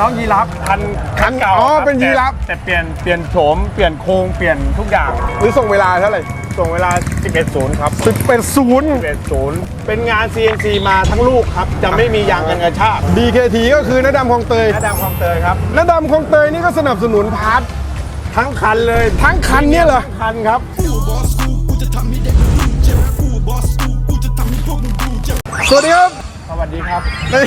น้องยีรับคันคันเก่าอ๋อคเป็นยีราฟแต่แต่เปลี่ยนเปลี่ยนโฉมเปลี่ยนโครงเปลี่ยนทุกอย่างหรือส่งเวลาเท่าไหร่ส่งเวลา 11 0 ครับ สิบเป็นศูนย์ 11 0 เป็นงาน CNC มาทั้งลูกครับ จะไม่มียางกันกระชาก DKT ก็คือน้าดำคลองเตยหน้าดำคลองเตยครับ น้าดำคลองเตยนี่ก็สนับสนุนพาร์ททั้งคันเลยทั้งคันเนี่ยเหรอ ทั้งคันครับ สวัสดีครับสวัส ดีครับ นี่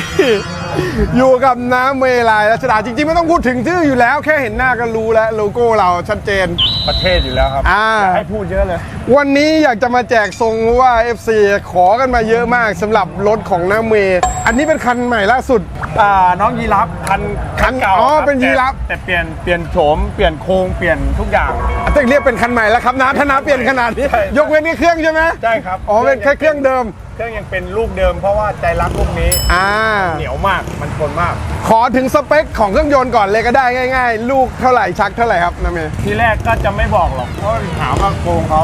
อยู่กับน้ำเวลายรัชดาจริงๆ ไม่ต้องพูดถึงชื่ออยู่แล้ว แค่เห็นหน้าก็รู้แล้วโลโก้เราชัดเจน ประเทศอยู่แล้วครับอ่าอย่าให้พูดเยอะเลย วันนี้อยากจะมาแจกทรงว่า FC ขอกันมาเยอะมากสำหรับรถของน้ำเมย์อันนี้เป็นคันใหม่ล่าสุด อ่าน้องยีรับคันคันเก่าอ๋อครับเป็นยีราฟ แต่แต่เปลี่ยนเปลี่ยนโฉมเปลี่ยนโครงเปลี่ยนทุกอย่างแต่เรียกเป็นคันใหม่แล้วครับนะถ้านาเปลี่ยนขนาดนี้ใช่ ยกเว้นแค่เครื่องใช่ไหมใช่ครับอ๋อเป็นแค่เครื่องเดิม เครื่องยังเป็นลูกเดิมเพราะว่าใจรักลูกนี้อ่า เหนียวมากมันทนมาก ขอถึงสเปคของเครื่องยนต์ก่อนเลยก็ได้ง่าย ๆ ลูกเท่าไหร่ชักเท่าไหร่ครับน้ำเมย์ทีแรกก็จะไม่บอกหรอกเพราะหาว่าโกงเขา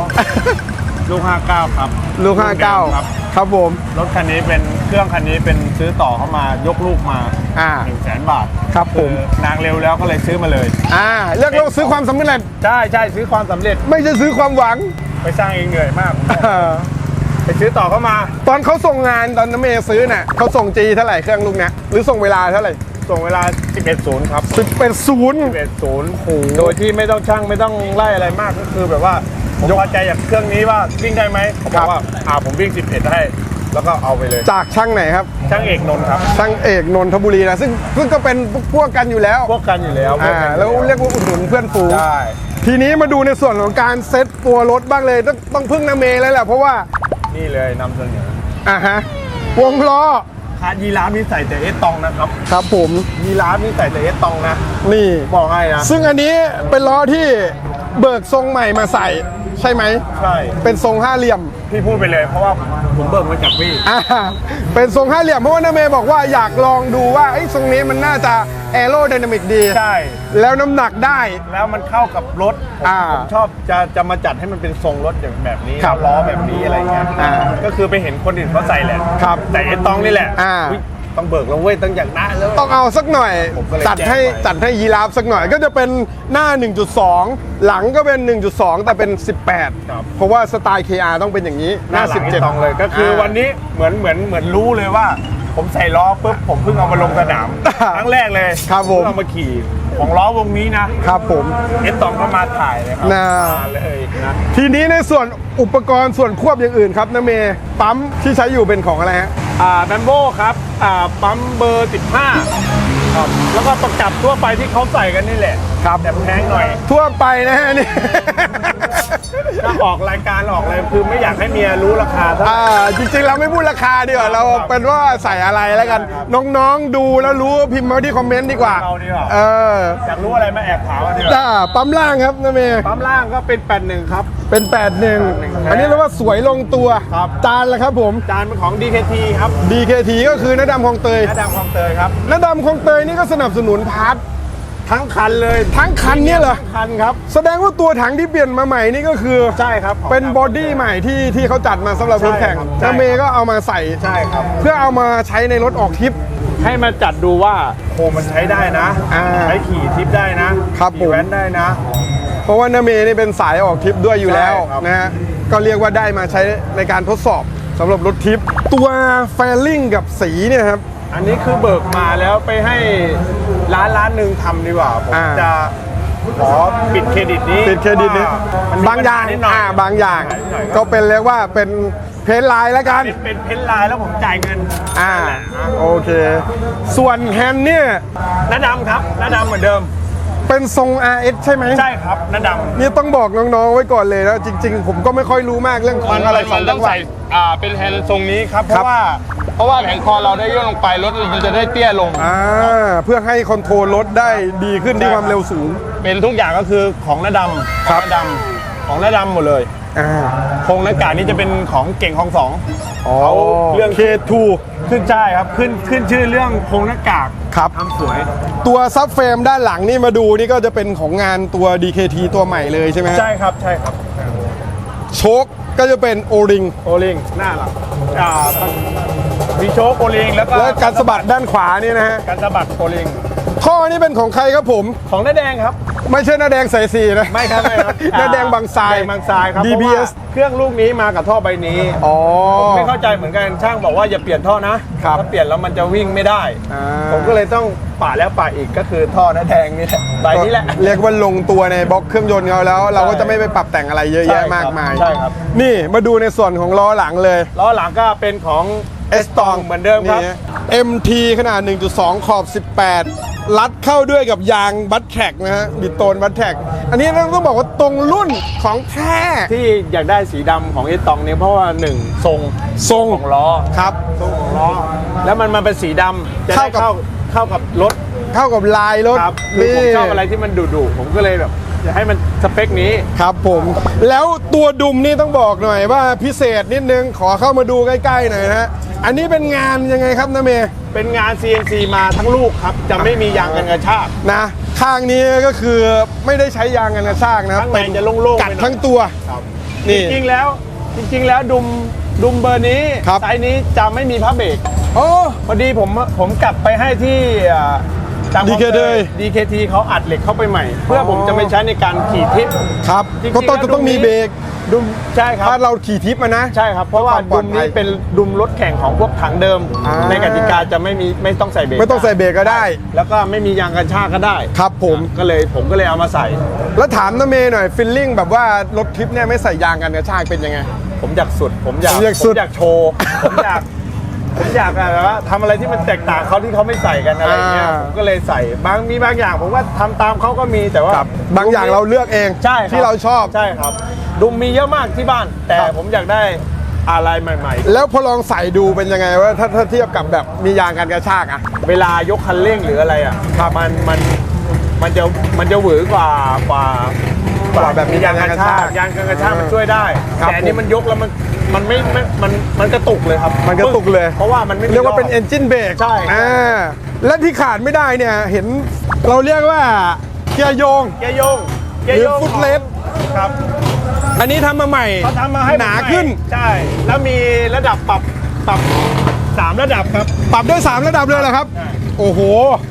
ลูก 59 ครับลูกเดิมครับ59ครับผม รถคันนี้เป็นเครื่องคันนี้เป็นซื้อต่อเข้ามายกลูกมาอ่า 1นึ่งแสนบาทครับผม อนางเร็วแล้วก็เลยซื้อมาเลย อ่าเรียกว่าซื้อความสำเร็จ ใช่ใช่ซื้อความสำเร็จไม่ใช่ซื้อความหวังไปสร้างเองเหนื่อยมาก ไปซื้อต่อเข้ามา ตอนเขาส่งงานตอนน้ำเมย์ซื้อน่ะเขาส่งจีเท่าไหร่เครื่องลูกเนี้ยหรือส่งเวลาเท่าไหร่ส่งเวลา 11 0 ครับ สิบเป็นศูนย์11 0 โดยที่ไม่ต้องช่างไม่ต้องไล่อะไรมากก็คือแบบว่าผมพอใจจากเครื่องนี้ว่าวิ่งได้ไหมผมบอกว่าอ่าผมวิ่ง 11 ให้ แล้วก็เอาไปเลย จากช่างไหนครับ ช่างเอกนนท์ครับ ช่างเอกนนทบุรีนะซึ่งซึ่งก็เป็นพวกกันอยู่แล้วพวกกันอยู่แล้วพอ่ากันอแล้วเรียกว่าอุดหนุนเพื่อนฝูง ได้ ทีนี้มาดูในส่วนของการเซ็ตตัวรถบ้างเลย ต้องต้องพึ่งน้ำเมย์แล้วแหละเพราะว่า นี่เลยนำเสนออ่าฮะวงล้อคาร์ยีราฟนี่ใส่แต่เอสตองนะครับครับผมยีราฟนี่ใส่แต่เอสตองนะนี่บอกให้นะซึ่งอันนี้เป็นล้อที่เบิกทรงใหม่มาใส่ ใช่ไหม ใช่ เป็นทรงห้าเหลี่ยม พี่พูดไปเลยเพราะว่าผมเบิกมาจากพี่ อ่าเป็นทรงห้าเหลี่ยมเพราะว่าน้าเมย์บอกว่าอยากลองดูว่าไอ้ยทรงนี้มันน่าจะแอโร d y นามิกดี ใช่ แล้วน้ำหนักได้ แล้วมันเข้ากับรถผมอ่าผมชอบจะจะมาจัดให้มันเป็นทรงรถอย่างแบบนี้ครับล้อแบบนี้อะไรเงี้ยอ่าก็คือไปเห็นคนอื่นเขาใส่แหละครับแต่เอสตองนี่แหละอ่า อุ๊ย ต้องเบิกแล้วเว้ยต้องอยากได้แล้ว ต้องเอาสักหน่อย ผมก็เลยจัดให้แจ้งไป จัดให้ยีราฟสักหน่อยก็จะเป็นหน้า 1.2 หลังก็เป็น 1.2 แต่เป็น 18เพราะว่าสไตล์ KR ต้องเป็นอย่างนี้หน้าหลัง17ตองเลยก็คืออาวันนี้เหมือนเหมือนเหมือนรู้เลยว่า ผมใส่ล้อปุ๊บผมเพิ่งเอามาลงสนามครั้งแรกเลยครับผม เพิ่งเอามาขี่ของล้อวงนี้นะครับผม เอสตองก็มาถ่ายเลยครัน่า มาเลยนะ ทีนี้ในส่วนอุปกรณ์ส่วนควบอย่างอื่นครับน้าเมย์ปั๊มที่ใช้อยู่เป็นของอะไรฮะ อ่าดันโบครับอ่าปั๊มเบอร์ 15ครับแล้วก็ประกับทั่วไปที่เขาใส่กันนี่แหละครับ แต่แพงหน่อย ทั่วไปนะฮะนี่ ถ้าออกรายการออกอะไรคือไม่อยากให้เมียรู้ราคาเท่าไหร่ อ่าจริงๆเราไม่พูดราคาดีกว่าเราเป็นว่าใส่อะไรแล้วกัน น้องๆดูแล้วรู้พิมพ์มาที่คอมเมนต์ดีกว่าเราดีกว่า เอออยากรู้อะไรมาแอบถามกันดีกว่าจ้าปั๊มล่างครับนะเมย์ปั๊มล่างก็เป็น81ครับ เป็น 81 อันนี้เรียกว่าสวยลงตัวครับ จานละครับผม จานเป็นของ DKT ครับ DKT ก็คือน้าดำคลองเตย หน้าดำคลองเตยครับ น้าดำคลองเตยนี่ก็สนับสนุนพาร์ท ทั้งคันเลยทั้งคันเนี่ยเหรอทั้งคันครับ แสดงว่าตัวถังที่เปลี่ยนมาใหม่นี่ก็คือใช่ครับเป็นบอดี้ใหม่ที่ที่เขาจัดมาสำหรับรถแข่งใช่ครับน้าเมย์ก็เอามาใส่ใช่ครับ เพื่อเอามาใช้ในรถออกทริป ให้มาจัดดูว่าโคมมันใช้ได้นะอ่าใช้ขี่ทิปได้นะครับผมขี่แว้นได้นะ เพราะว่านาเมนี่เป็นสายออกทริปด้วยอยู่แล้วใช่ครับนะฮะก็เรียกว่าได้มาใช้ในการทดสอบสำหรับรถทริปตัวแฟลิงกับสีเนี่ยครับอันนี้คือเบิกมาแล้วไปให้ ร้านร้านหนึ่งทำดีกว่าผมอ่า จะขอปิดเครดิตนี้ปิดเครดิตนี้ว่มันมีบางอย่างปัญหนิดหน่อยอ่าบางอย่าง นิดหน่อยก็เป็นเรียกว่าเป็นเพนไลน์แล้วกัน เป็นเป็นเพ้นท์ลายแล้วผมจ่ายเงินอ่านั่นแหละอะโอเค ส่วนแฮนด์เนี่ยหน้าดำครับหน้าดำเหมือนเดิม เป็นทรง RS ใช่ไหมใช่ครับหน้าดำนี่ต้องบอกน้องๆไว้ก่อนเลยนะ จริง ๆ ผมก็ไม่ค่อยรู้มากเรื่องของอะไรสองจังหวะอ่าเป็นแฮนด์ทรงนี้ครับ เพครับราะว่า เพราะว่าแผงคอเราได้ย่นลงไปรถมันจะได้เตี้ยลง อ่าเพื่อให้คอนโทรลรถได้ดีขึ้นที่ความเร็วสูง เป็นทุกอย่างก็คือของหน้าดำครับของหน้าดำของหน้าดำหมดเลยอ่าโครงหน้ากากนี่จะเป็นของเก่งของสองอ๋อเขาเรื่อง K2 ขึ้นใช่ครับขึ้นขึ้นชื่อเรื่องโครงหน้ากากครับ ทำสวย ตัวซับเฟรมด้านหลังนี่มาดูนี่ก็จะเป็นของงานตัว DKT ตัวใหม่เลยใช่ไหมฮะใช่ครับใช่ครับโชคก็จะเป็นโอริง โอลิงหน้าหลังอ่า มีโชคโอลิงแล้วก็และการสะบัดด้านขวานี่นะฮะการสะบัดโอลิง ท่อนี่เป็นของใครครับผม ของน้าแดงครับ ไม่ใช่หน้าแดงสายสีนะไม่ครับไม่ครับหน้าแดงบางทรายแดงบางทรายครับเพราะว่า DBS เครื่องลูกนี้มากับท่อใบนี้อ๋อไม่เข้าใจเหมือนกันช่างบอกว่าอย่าเปลี่ยนท่อนะครับถ้าเปลี่ยนแล้วมันจะวิ่งไม่ได้อ่าผมก็เลยต้องป่าแล้วป่าอีกก็คือท่อน้าแดงนี่แหละใบนี้แหละเรียกว่าลงตัวในบล็อกเครื่องยนต์เขาแล้ว เราก็จะไม่ไปปรับแต่งอะไรเยอะใช่แยะครับมากมายใช่ครับนี่มาดูในส่วนของล้อหลังเลยล้อหลังก็เป็นของ เอสตองเหมือนเดิมครับนี่ MT ขนาด 1.2 ขอบ 18 รัดเข้าด้วยกับยางบัตแทร็กนะฮะบิดโตนบัตแทร็กอันนี้ต้องบอกว่าตรงรุ่นของแท้ที่อยากได้สีดำของเอสตองเนี่ยเพราะว่าหนึ่งทรงทรงของล้อครับทรงของล้อ แล้วมันมาเป็นสีดำจะได้เข้ากับเข้าเข้ากับรถเข้ากับลายรถครับคือผมชอบอะไรที่มันดุๆผมก็เลยแบบ อยากให้มันสเปคนี้ครับผม แล้วตัวดุมนี่ต้องบอกหน่อยว่าพิเศษนิดนึงขอเข้ามาดูใกล้ๆหน่อยนะฮะอันนี้เป็นงานยังไงครับนะเมย์เป็นงาน CNC มาทั้งลูกครับ จะไม่มียางกันกระชากนะ ข้างนี้ก็คือไม่ได้ใช้ยางกันกระชากนะครับข้างในเป็นจะโล่งๆกัดไปหน่อยทั้งตัว ครับนี่จริงๆแล้วจริงๆแล้วดุมดุมเบอร์นี้ครับ ไซส์นี้จะไม่มีพระเบรกโอ้ พอดีผมผมกลับไปให้ที่อ่า จางคลอง DKT ตย DKT เขาอัดเหล็กเข้าไปใหม่ เพื่อผมจะไม่ใช้ในการขี่ทิปครับจริงๆก็ต้องแล้วจะต้องมีดุมนี้ เบรกดุมใช่ครับ ถ้าเราขี่ทิปมานะ ใช่ครับ เพราะว่าเพื่อความปลดุอดมภัยนี้เป็นดุมรถแข่งของพวกถังเดิม อ่า ในกติกาจะไม่มีไม่ต้องใส่เบรกไม่ต้องใส่เบรกก็ได้ แล้วก็ไม่มียางกันชากก็ได้ครับผม ก็เลยผมก็เลยเอามาใส่ แล้วถามน้าเมย์หน่อยฟิลลิ่งแบบว่ารถทริปเนี่ยไม่ใส่ยางกันกระชากเป็นยังไง ผมอยากสุด ผมอยากผมอยากสุด ผมอยากโชว์ ผมอยากผม อยากอะไรว่าทำอะไรที่มันแตกต่างเขาที่เขาไม่ใส่กันอะไรเงี้ยอ่า ผมก็เลยใส่บางมีบางอย่างผมว่าทำตามเขาก็มีแต่ว่าครับ บางอย่างเราเลือกเองใช่คบที่เราชอบ ใช่ครับ ดุมมีเยอะมากที่บ้าน แต่ครับ ผมอยากได้อะไรใหม่ แล้วพอลองใส่ดูเป็นยังไงว่าถ้าถ้าเทียบกับแบบมียางกันกระชากอะ ๆ เวลายกคันเร่งหรืออะไรอะมันมันมันจะมันจะหวือกว่ากว่ากว่าแบบมียางกันกระชากยางกันกระชากมันช่วยได้ ครับแต่อันนี้ผม มันยกแล้วมัน มันไม่ไม่มันมันกระตุกเลยครับมันกระตุกเลย เพราะว่ามันไม่มีเรียกว่าเป็นล้เอนจินเบรกใช่อ่าและที่ขาดไม่ได้เนี่ยเห็นเราเรียกว่าเกียร์โยง เกียร์โยงเกียหร์รืโยองฟุตเลสครับอันนี้ทำมาใหม่เขาทำมาให้หนาผมใม่ขึ้น ใช่ แล้วมีระดับปรับปรับสามระดับครับ ปรับได้ 3 ระดับเลยเหรอครับใช่โอ้โหครับ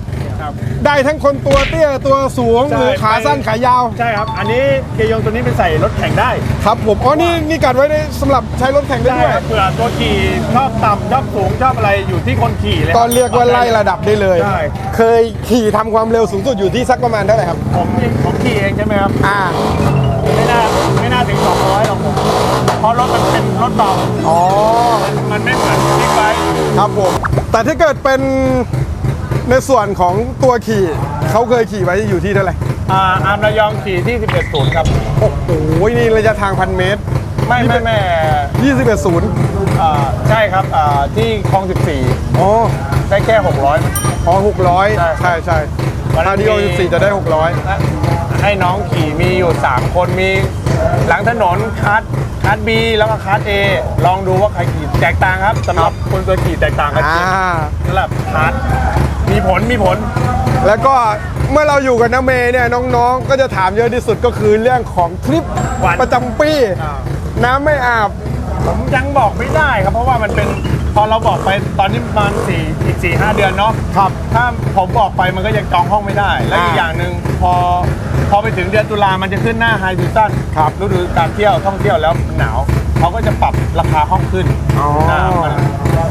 ได้ทั้งคนตัวเตี้ยตัวสูงใช่หรือขาไปสั้นขายาว ใช่ครับ อันนี้เกียร์โยงตัวนี้เป็นใส่รถแข่งได้ ครับผม อ๋อ นี่นี่กัดไว้ในสำหรับใช้รถแข่งได้ใช่ด้วยครับเผื่อตัวขี่ชอบต่ำชอบสูงชอบอะไรอยู่ที่คนขี่เลยก็เรียกว่าไล่ระดับได้เลยใช่เคยขี่ทำความเร็วสูงสุดอยู่ที่สักประมาณเท่าไหร่ครับ ผมผมขี่เองใช่ไหมครับ อ่า ไม่น่าไม่น่าถึง 200หรอกผมเพราะรถมันเป็นรถเบาอ๋อ มันไม่เหมือนบิ๊กไบค์ ครับผม แต่ถ้าเกิดเป็น ในส่วนของตัวขี่เขาเคยขี่ไว้อยู่ที่เท่าไหร่อ่าอาร์มระยองขี่ที่ 11ศูนย์ครับ โอ้โหนี่ระยะทางพันเมตร ไม่ไม่ไม่21ศูนย์อ่าใช่ครับอ่าที่คลอง14อ๋อได้แค่ 600 อ๋อหกร้อยใช่ใช่ใช่วันนั้นถ้าดีโอมีสิบสี่จะได้หกร้อยให้น้องขี่มีอยู่ 3 คนมีหลังถนนคัสคัสบีแล้วก็คัสเอลองดูว่าใครขี่แตกต่างครับสำหรับคนตัวขี่แตกต่างกันอ่า จริงสำหรับคัส มีผลมีผล แล้วก็เมื่อเราอยู่กับน้าเมย์เนี่ยน้องๆ ก็จะถามเยอะที่สุดก็คือเรื่องของทริปวัน ประจำปีอ่าน้ำไม่อาบ ผมยังบอกไม่ได้ครับ เพราะว่ามันเป็นพอเราบอกไปตอนนี้ประมาณสี่อีกสี่ห้าเดือนเนาะครับถ้าผมบอกไปมันก็ยังจองห้องไม่ได้ และอีกอ่าอย่างหนึ่งพอพอไปถึงเดือนตุลามันจะขึ้นหน้าไฮซีซั่นครับฤดูการเที่ยวท่องเที่ยวแล้วหนาวเขาก็จะปรับราคาห้องขึ้นอ๋ออ่ามัน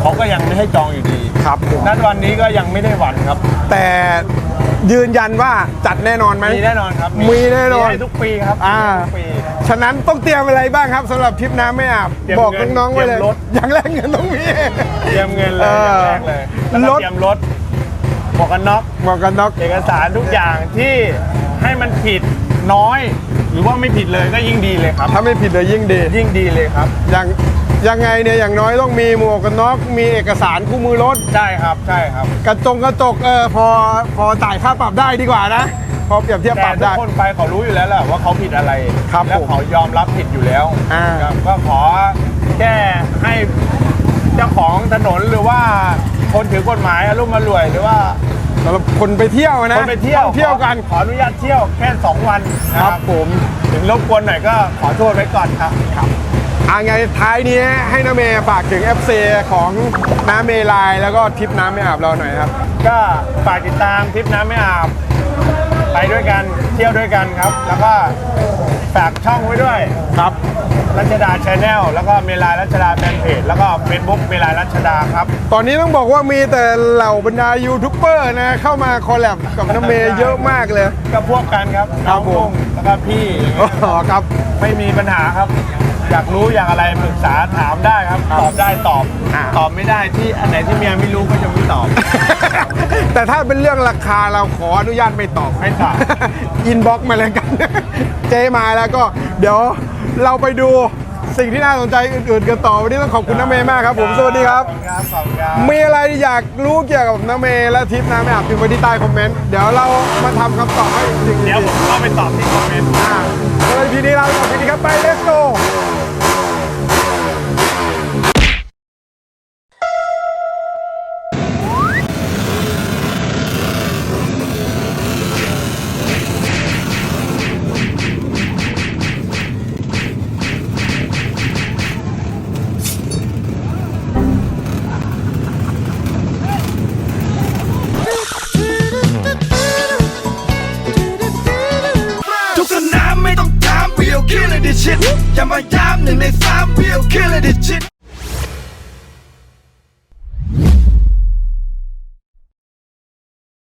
เขาก็ยังไม่ให้จองอยู่ดีครับผมนั้นวันนี้ก็ยังไม่ได้วันครับ แต่ยืนยันว่าจัดแน่นอนไหมมีแน่นอนครับมีแน่นอนมีให้ทุกปีครับอ่ามีให้ทุกปีฉะนั้นต้องเตรียมอะไรบ้างครับสำหรับทริปน้ำไม่อาบเตรียมบอกเงินน้องๆไว้เลยเตรียมรถอย่างแรกเงินต้องมีเตรียมเงินเลยเอออย่างแรกเลยแล้วก็รถเตรียมรถหมวกกันน็อกหมวกกันน็อกเอกสารทุกอย่างที่ให้มันผิดน้อย หรือว่าไม่ผิดเลยก็ยิ่งดีเลยครับ ถ้าไม่ผิดเลยยิ่งดี ยิ่งดีเลยครับอย่าง ยังไงเนี่ยอย่างน้อยต้องมีหมวกกันน็อกมีเอกสารคู่มือรถใช่ครับใช่ครับกระจงกระจกเออพอพอจ่ายค่าปรับได้ดีกว่านะ พอเปรียบเทียบปแต่รับทุกได้ คนไปเขารู้อยู่แล้วแหละว่าเขาผิดอะไรครับแล้วผมเขายอมรับผิดอยู่แล้วอ่า ครับก็ขอแค่ให้เจ้าของถนนหรือว่าคนถือกฎหมายอารมณ์มารวยหรือว่าสำหรับคนไปเที่ยวนะคนไปเที่ยวท่องเที่ยวกันขอขออนุญาตเที่ยวแค่ 2 วันนะคครัรับบผม ถึงรบกวนหน่อยก็ขอโทษไว้ก่อนครับ อ่าไงท้ายนี้ให้น้าเมย์ฝากถึง FC ของน้าเมลาย แล้วก็ทริปน้ำไม่อาบเราหน่อยครับ ก็ฝากติดตามทริปน้ำไม่อาบ ไปด้วยกันเที่ยวด้วยกันครับ แล้วก็ฝากช่องไว้ด้วยครับ รัชดาชาแนลแล้วก็เมลายรัชดาแฟนเพจแล้วก็เฟซบุ๊กเมลายรัชดาครับ ตอนนี้ต้องบอกว่ามีแต่เหล่าบรรดายูทูบเบอร์นะเข้ามาคอลแลบกับน้ำเมย์เยอะมากเลย ก็พวกกันครับครับผมน้องกุ้งแล้วก็พี่อย่างเงี้ยอ๋อครับ ไม่มีปัญหาครับ อยากรู้อยากอะไรปรึกษาถามได้ครับ ตอบได้ตอบ อ่า ตอบไม่ได้ที่อันไหนที่เมียไม่รู้ก็จะไม่ตอบ แต่ถ้าเป็นเรื่องราคาเราขออนุญาตไม่ตอบ ไม่ตอบ อินบ็อกมาเลยกัน เจมาแล้วก็เดี๋ยวเราไปดู สิ่งที่น่าสนใจอื่นๆกันต่อวันนี้ต้องขอบคุณน้าเมย์มากครับผมสวัสดีครับขอบคุณครับขอบคุณครับมีอะไรอยากรู้เกี่ยวกับน้าเมย์และทิปน้าไม่อาบพิมพ์ไว้ที่ใต้คอมเมนต์เดี๋ยวเรามาทำคำตอบให้จริงๆเดี๋ยวผมเข้าไปตอบที่คอมเมนต์อ่าเลยทีนี้เราขอบคุณครับไป let's go ทุก And They five bill killer. This shit